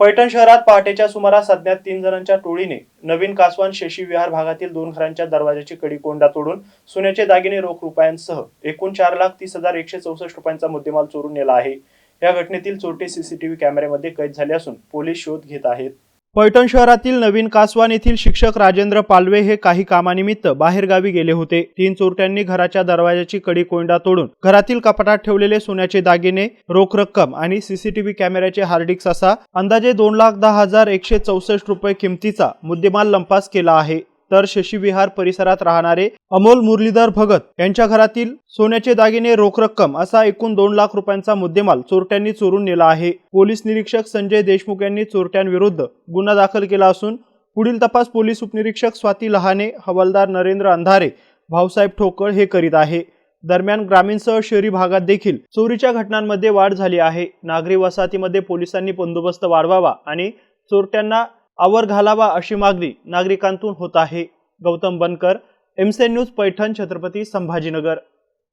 पैठण शहरात पहाटेच्या सुमारास अज्ञात तीन जणांच्या टोळीने नवीन कासवान शेशी विहार भागातील दोन घरांच्या दरवाजाची कडी कोंडा तोडून सोन्याचे दागिने रोख रुपयांसह एकूण चार लाख तीस हजार एकशे चौसष्ट रुपयांचा मुद्देमाल चोरून नेला आहे. या घटनेतील चोरटे सीसीटीव्ही कॅमेऱ्यामध्ये कैद झाले असून पोलीस शोध घेत आहेत. पैठण शहरातील नवीन कासवान येथील शिक्षक राजेंद्र पालवे हे काही कामानिमित्त बाहेरगावी गेले होते. तीन चोरट्यांनी घराच्या दरवाजाची कडी कोंडा तोडून घरातील कपाटात ठेवलेले सोन्याचे दागिने रोख रक्कम आणि सीसीटीव्ही कॅमेऱ्याचे हार्डिक्स असा अंदाजे दोन लाख दहा हजार एकशे चौसष्ट रुपये किमतीचा मुद्देमाल लंपास केला आहे. तर शशी विहार परिसरात राहणारे अमोल मुरलीधर भगत यांच्या घरातील सोन्याचे दागिने रोख रक्कम असा एकूण दोन लाख रुपयांचा मुद्देमाल चोरट्यांनी चोरून नेला आहे. पोलीस निरीक्षक संजय देशमुख यांनी चोरट्यांविरुद्ध गुन्हा दाखल केला असून पुढील तपास पोलीस उपनिरीक्षक स्वाती लहाने हवालदार नरेंद्र अंधारे भाऊसाहेब ठोकळ हे करीत आहे. दरम्यान ग्रामीणसह शहरी भागात देखील चोरीच्या घटनांमध्ये वाढ झाली आहे. नागरी वसाहतीमध्ये पोलिसांनी बंदोबस्त वाढवावा आणि चोरट्यांना आवर घालावा अशी मागणी नागरिकांतून होत आहे. गौतम बनकर एमसेन न्यूज पैठण छत्रपती संभाजीनगर.